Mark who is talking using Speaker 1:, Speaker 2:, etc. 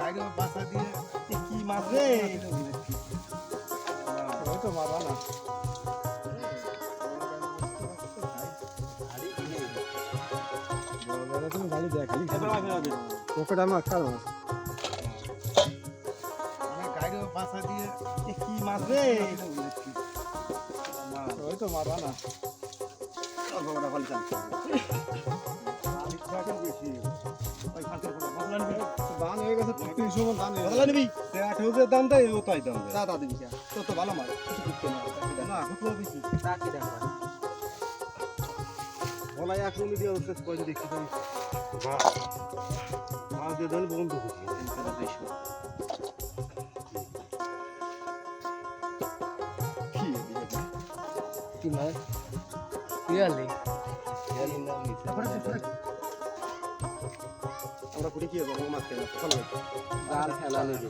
Speaker 1: গাড়ি বাসা দিয়ে
Speaker 2: কি মাছ রে।
Speaker 1: ওই তো মারা না। তুমি গাড়ি দেখ পকেট আমার কার মাছ গাড়ি বাসা দিয়ে
Speaker 2: কি মাছ রে।
Speaker 1: ওই তো মারা না। দান হয়ে গেছে তিনশো মন হয়ে
Speaker 2: নিবি?
Speaker 1: যে দাম দেয় ও তাই দাম দেয়
Speaker 2: দাদা দিবি তো তো ভালো কিছু করতে না
Speaker 1: না খুব বেশি এক দিয়ে ওর কয়দিন দেখতে পারি মাছ দিয়ে দেন বন্ধ করছি
Speaker 2: কি মাছ পিয়ালি
Speaker 1: আমরা করি কি হবে মাছ খেয়ে
Speaker 2: জাল ফেলা গেছে।